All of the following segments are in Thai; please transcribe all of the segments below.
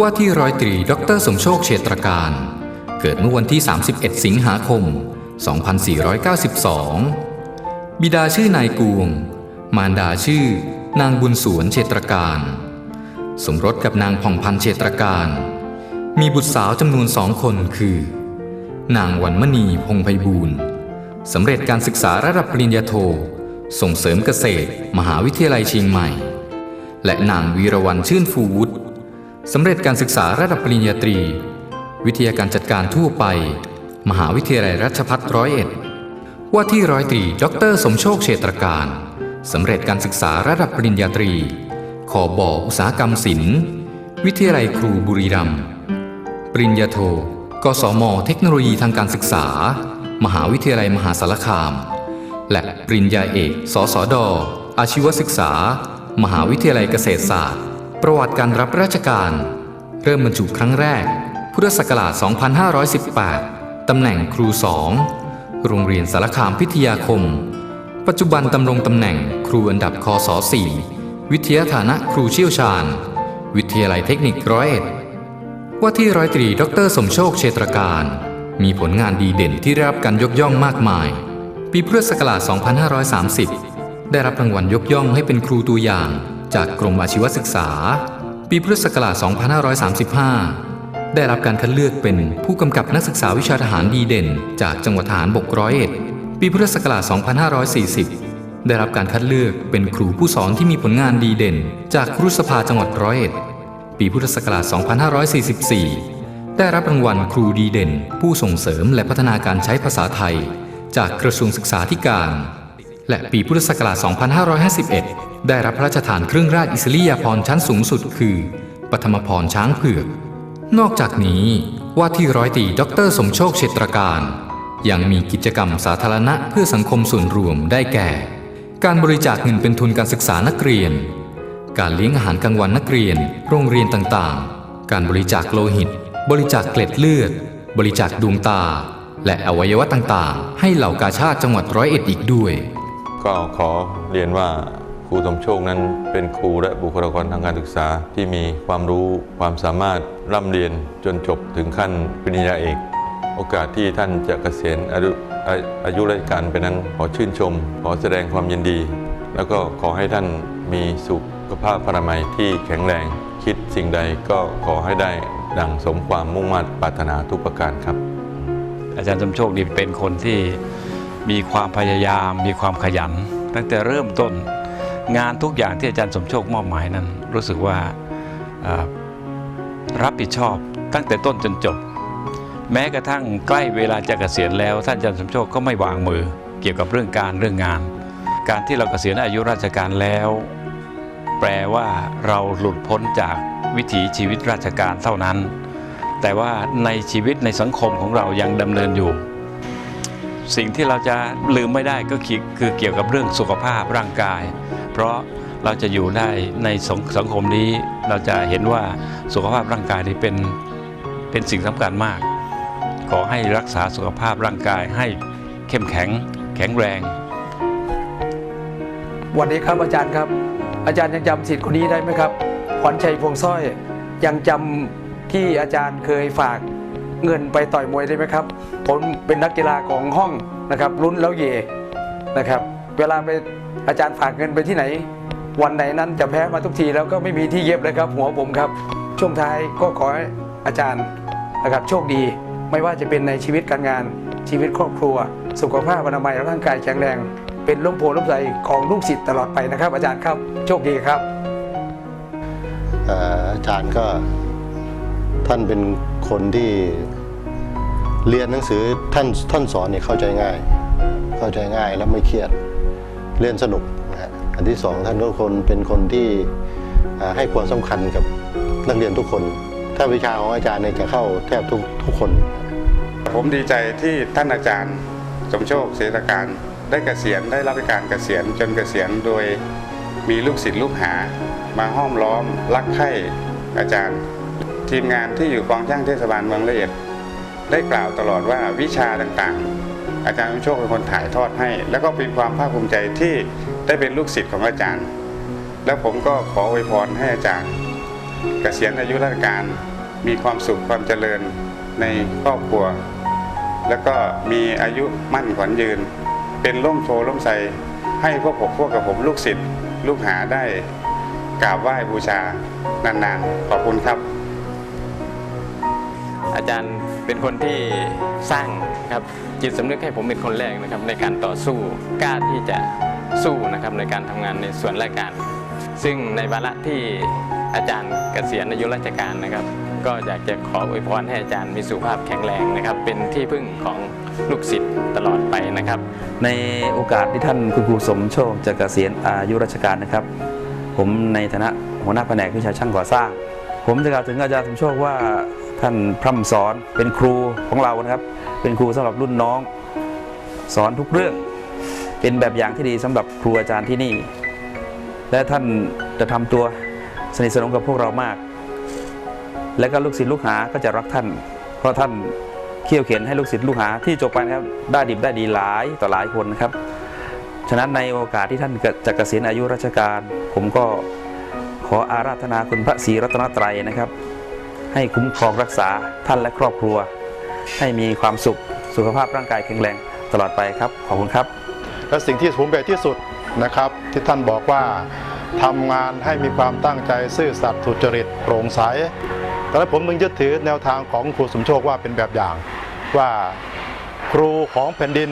ว่าที่ร้อยตรีดรสมโชคเชตรการ เกิดเมื่อวันที่ 31 สิงหาคม 2492 บิดาชื่อนายกวง มารดาชื่อนางบุญสวนเชตรการ สมรสกับนางผ่องพันเชตรการ มีบุตรสาวจำนวนสองคนคือ นางวันมณีพงไพบูรณ์สำเร็จการศึกษาระดับปริญญาโท ส่งเสริมเกษตร มหาวิทยาลัยเชียงใหม่ และนางวีรวรรณชื่นฟูวุฒิ สำเร็จการศึกษาระดับปริญญาตรี วิทยาการจัดการทั่วไป มหาวิทยาลัยราชภัฏร้อยเอ็ด ว่าที่ร้อยตรีดรสมโชคเชตรการสำเร็จการศึกษาระดับปริญญาตรี ขอบออุตสาหกรรมศิลป์ วิทยาลัยครูบุรีรัมย์ปริญญาโทกศมเทคโนโลยีทางการศึกษา มหาวิทยาลัยมหาสารคาม และปริญญาเอก สสด อาชีวศึกษา มหาวิทยาลัยเกษตรศาสตร์ ประวัติการรับราชการ เริ่มบรรจุครั้งแรก พุทธศักราช 2518 ตำแหน่งครูสองโรงเรียนสารคามพิทยาคม ปัจจุบันดำรงตำแหน่งครูอันดับคศ4วิทยาฐานะครูเชี่ยวชาญ วิทยาลัยเทคนิคร้อยเอ็ดว่าที่ร้อยตรีดรสมโชคเชตรการ มีผลงานดีเด่นที่ได้รับการยกย่องมากมาย ปีพุทธศักราช 2530 ได้รับรางวัลยกย่องให้เป็นครูตัวอย่าง จากกรมอาชีวศึกษา ปีพุทธศักราช 2535 ได้รับการคัดเลือกเป็นผู้กำกับนักศึกษาวิชาทหารดีเด่น จากจังหวัดทหารบกร้อยเอ็ดปีพุทธศักราช 2540 ได้รับการคัดเลือกเป็นครูผู้สอนที่มีผลงานดีเด่น จากครุสภาจังหวัดร้อยเอ็ดปีพุทธศักราช 2544 ได้รับรางวัลครูดีเด่น ผู้ส่งเสริมและพัฒนาการใช้ภาษาไทย จากกระทรวงศึกษาธิการ และปีพุทธศักราช 2551 ได้รับพระราชทานเครื่องราชอิสริยาภรณ์ชั้นสูงสุดคือปฐมพรช้างเผือก นอกจากนี้ว่าที่ร้อยตีดรสมโชคเชตรการ ยังมีกิจกรรมสาธารณะเพื่อสังคมส่วนรวมได้แก่ การบริจาคเงินเป็นทุนการศึกษานักเรียน การเลี้ยงอาหารกลางวันนักเรียน โรงเรียนต่างๆ การบริจาคโลหิต บริจาคเกล็ดเลือด บริจาคดวงตา และอวัยวะต่างๆ ให้เหล่ากาชาติจังหวัดร้อยเอ็ดอีกด้วย ก็ขอเรียนว่า ครูสมโชคนั้นเป็นครูและบุคลากรทางการศึกษาที่มีความรู้ความสามารถร่ำเรียนจนจบถึงขั้นปริญญาเอก โอกาสที่ท่านจะเกษียณอายุอายุราชการไปนั้นขอชื่นชม ขอแสดงความยินดี แล้วก็ขอให้ท่านมีสุขภาพพนามัยที่แข็งแรง คิดสิ่งใดก็ขอให้ได้ดังสมความมุ่งมั่นปรารถนาทุกประการครับ อาจารย์สมโชคนี่เป็นคนที่มีความพยายามมีความขยัน ตั้งแต่เริ่มต้น งานทุกอย่างที่อาจารย์สมโชคมอบหมายนั้น รู้สึกว่ารับผิดชอบตั้งแต่ต้นจนจบ แม้กระทั่งใกล้เวลาจะเกษียณแล้ว ท่านอาจารย์สมโชคก็ไม่วางมือเกี่ยวกับเรื่องการเรื่องงาน การที่เราเกษียณอายุราชการแล้ว แปลว่าเราหลุดพ้นจากวิถีชีวิตราชการเท่านั้น แต่ว่าในชีวิตในสังคมของเรายังดำเนินอยู่ สิ่งที่เราจะลืมไม่ได้ก็คือคอเกี่ยวกับเรื่องสุขภาพร่างกาย เพราะเราจะอยู่ได้ในสงสังคมนี้เราจะเห็นว่าสุขภาพร่างกายนี่เป็นเป็นสิ่งสำคัญมาก ขอให้รักษาสุขภาพร่างกายให้เข้มแข็งแข็งแรง วันนี้ครับอาจารย์ครับ อาจารย์ยังจำสิทธิ์คนนี้ได้ไหมครับขวัญชัยพวงสร้อยยังจำที่อาจารย์เคยฝาก เงินไปต่อยมวยได้ไหมครับ ผมเป็นนักกีฬาของห้องนะครับรุ่นแล้วเยนะครับ เวลาไปอาจารย์ฝากเงินไปที่ไหน วันไหนนั้นจะแพ้มาทุกทีแล้วก็ไม่มีที่เย็บเลยครับ หัวผมครับ ช่วงท้ายก็ขอให้อาจารย์นะครับโชคดีไม่ว่าจะเป็นในชีวิตการงานชีวิตครอบครัว สุขภาพอนามัยร่างกายแข็งแรง เป็นล้มโพล้มใสของลูกศิษย์ตลอดไปนะครับ อาจารย์ครับโชคดีครับอาจารย์ก็ ท่านเป็นคนที่เรียนหนังสือท่านท่านสอนเนี่ยเข้าใจง่าย เข้าใจง่ายและไม่เครียดเรียนสนุกนะฮะอันที่สองท่านก็คนเป็นคนที่ให้ความสำคัญกับนักเรียนทุกคน ถ้าวิชาของอาจารย์เนี่ยจะเข้าแทบทุกทุกคน ผมดีใจที่ท่านอาจารย์ สมโชคเศรษฐการได้เกษียณได้รับการเกษียณจนเกษียณโดยมีลูกศิษย์ลูกหา มาห้อมล้อมรักใคร่อาจารย์ ทีมงานที่อยู่กองช่างเทศบาลเมืองละเอียด ได้กล่าวตลอดว่าวิชาต่างๆ อาจารย์สมโชคเป็นคนถ่ายทอดให้ แล้วก็เป็นความภาคภูมิใจที่ได้เป็นลูกศิษย์ของอาจารย์ แล้วผมก็ขออวยพรให้อาจารย์เกษียณอายุราชการมีความสุขความเจริญในครอบครัว แล้วก็มีอายุมั่นขวัญยืน เป็นร่มโพล่มใสให้พวกผมพวกกับผมลูกศิษย์ลูกหาได้กราบไหว้บูชานานๆ ขอบคุณครับ อาจารย์เป็นคนที่สร้างครับจิตสำนึกให้ผมเป็นคนแรกนะครับในการต่อสู้กล้าที่จะสู้นะครับในการทำงานในส่วนราชการ ซึ่งในวาระที่อาจารย์เกษียณอายุราชการนะครับ ก็อยากจะขออวยพรให้อาจารย์มีสุขภาพแข็งแรงนะครับ เป็นที่พึ่งของลูกศิษย์ตลอดไปนะครับ ในโอกาสที่ท่านคุณครูสมโชคจะเกษียณอายุราชการนะครับ ผมในฐานะหัวหน้าแผนกวิชาช่างก่อสร้าง ผมจะกล่าวถึงอาจารย์สมโชคว่า ท่านพร่ำสอนเป็นครูของเรานะครับ เป็นครูสำหรับรุ่นน้อง สอนทุกเรื่อง เป็นแบบอย่างที่ดีสำหรับครูอาจารย์ที่นี่ และท่านจะทำตัวสนิทสนมกับพวกเรามาก และก็ลูกศิษย์ลูกหาก็จะรักท่าน เพราะท่านเขี่ยวเข็นให้ลูกศิษย์ลูกหาที่จบไปนะครับได้ดิบได้ดีหลายต่อหลายคนนะครับ ฉะนั้นในโอกาสที่ท่านจะเกษียณอายุราชการ ผมก็ขออาราธนาคุณพระศรีรัตนตรัยนะครับ ให้คุ้มครองรักษาท่านและครอบครัว ให้มีความสุขสุขภาพร่างกายแข็งแรงตลอดไปครับ ขอบคุณครับ และสิ่งที่ผมเบที่สุดนะครับ ที่ท่านบอกว่าทำงานให้มีความตั้งใจซื่อสัตย์สุจริตโปร่งใสแต่ละผมมึงยึดถือแนวทางของครูสมโชคว่าเป็นแบบอย่าง ว่าครูของแผ่นดิน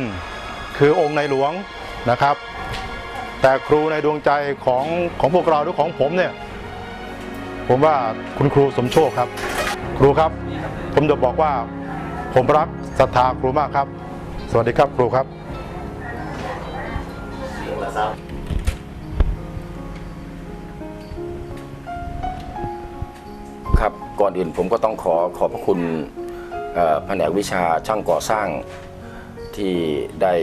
คือองค์ในหลวงนะครับ แต่ครูในดวงใจของของพวกเราหรือของผมเนี่ย ผมว่าคุณครูสมโชคครับ ครูครับ ผมจะบอกว่า ผมรักศรัทธาครูมากครับ สวัสดีครับครูครับครับก่อนอื่นผมก็ต้องขอขอบพระคุณแผนกวิชาช่างก่อสร้างที่ได้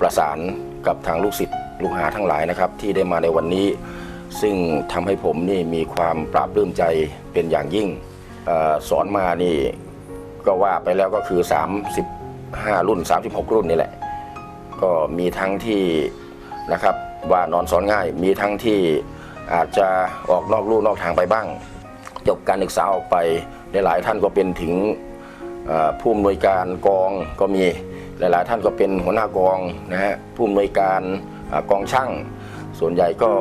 ประสานกับทางลูกศิษย์ลูกหาทั้งหลายนะครับ ที่ได้มาในวันนี้ ซึ่งทำให้ผมนี่มีความปราบปลื้มใจเป็นอย่างยิ่งออสอนมานี่ก็ว่าไปแล้วก็คือ 35 รุ่น 36 รุ่นนี่แหละ ก็มีทั้งที่นะครับว่านอนสอนง่าย มีทั้งที่อาจจะออกนอกลู่นอกทางไปบ้าง จบการศึกษาออกไปหลายๆท่านก็เป็นถึงผู้อำนวยการกองก็มีหลาย ๆ ท่านก็เป็นหัวหน้ากองนะฮะผู้อำนวยการอกองช่าง ส่วนใหญ่ก็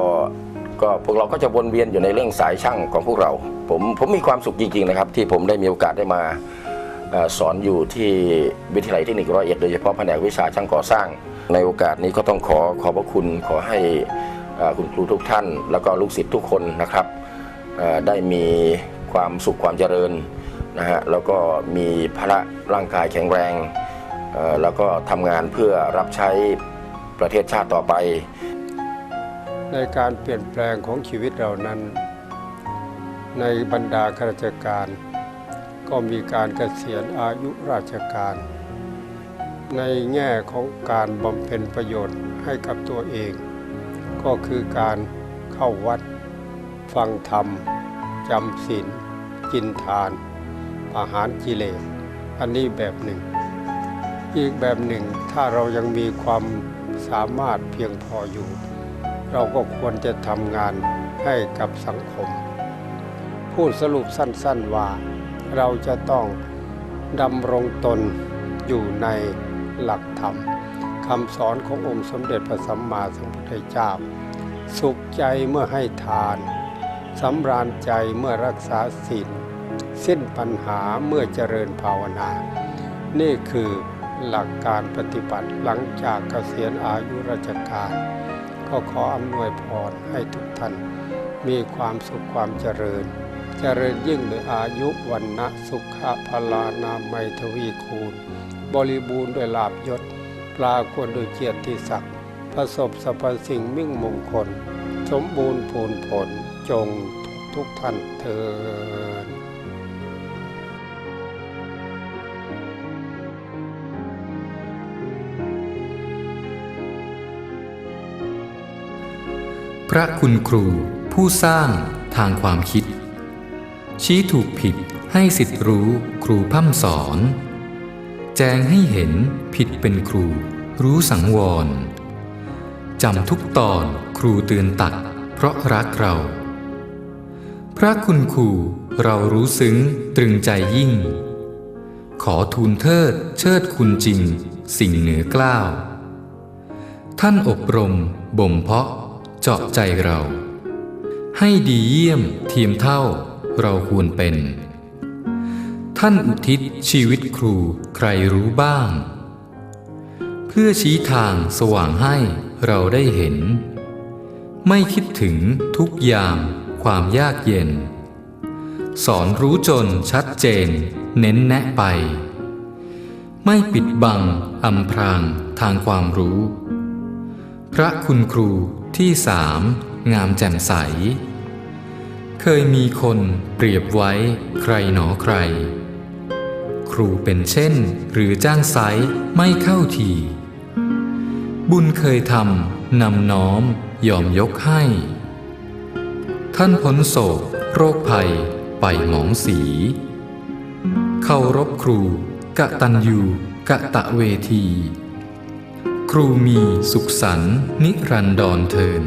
ก็พวกเราก็จะวนเวียนอยู่ในเรื่องสายช่างของพวกเรา ผมผมมีความสุขจริงๆนะครับ ที่ผมได้มีโอกาสได้มาอสอนอยู่ที่วิทยาลัยเทคนิคร้อยเอ็ดโดยเฉพาะแผนกวิชาช่างก่อสร้าง ในโอกาสนี้ก็ต้องขอขอบพระคุณขอให้คุณครูทุกท่าน แล้วก็ลูกศิษย์ทุกคนนะครับได้มีความสุขความเจริญนะฮะแล้วก็มีพละร่างกายแข็งแรงเอ่อแล้วก็ทำงานเพื่อรับใช้ประเทศชาติต่อไป ในการเปลี่ยนแปลงของชีวิตเรานั้น ในบรรดาข้าราชการ ก็มีการเกษียณอายุราชการ ในแง่ของการบำเพ็ญประโยชน์ให้กับตัวเอง ก็คือการเข้าวัด ฟังธรรมจำศีลกินทานอาหารกิเลสอันนี้แบบหนึ่ง อีกแบบหนึ่งถ้าเรายังมีความสามารถเพียงพออยู่ เราก็ควรจะทำงานให้กับสังคม พูดสรุปสั้นๆว่า เราจะต้องดำรงตนอยู่ในหลักธรรมคำสอนขององค์สมเด็จพระสัมมาสัมพุทธเจ้า สุขใจเมื่อให้ทานสำราญใจเมื่อรักษาศีลสิ้นปัญหาเมื่อเจริญภาวนา นี่คือหลักการปฏิบัติหลังจากเกษียณอายุราชการ ก็ขออำนวยพรให้ทุกท่าน มีความสุขความเจริญ เจริญยิ่งด้วยอายุวันนะสุขะพลานามัยทวีคูณ บริบูรณ์ด้วยลาบยศ ปลากวนด้วยเกียรติศักดิ์ประสบสรรพสิ่งมิ่งมงคล สมบูรณ์ผลผลจงทุกท่านเทิน พระคุณครูผู้สร้างทางความคิด ชี้ถูกผิดให้สิทธิรู้ครูพ่ำสอน แจงให้เห็นผิดเป็นครู รู้สังวรจำทุกตอนครูเตือนตัก เพราะรักเรา พระคุณครูเรารู้ซึ้งตรึงใจยิ่ง ขอทูลเทิดเชิดคุณจริง สิ่งเหนือกล้าว ท่านอบรมบ่มเพาะ เจาะใจเรา ให้ดีเยี่ยมเทียมเท่าเราควรเป็น ท่านอุทิศชีวิตครูใครรู้บ้าง เพื่อชี้ทางสว่างให้เราได้เห็น ไม่คิดถึงทุกยามความยากเย็น สอนรู้จนชัดเจนเน้นแนะไป ไม่ปิดบังอำพรางทางความรู้ พระคุณครู ที่สามงามแจ่มใส เคยมีคนเปรียบไว้ใครหนอใคร ครูเป็นเช่น หรือจ้างไซไม่เข้าที บุญเคยทำนำน้อมยอมยกให้ ท่านพ้นโศก โรคภัย ไปหมองสีเคารพครูกะตันยูกะตะเวที รูมีสุขสันนิรันดรเทิน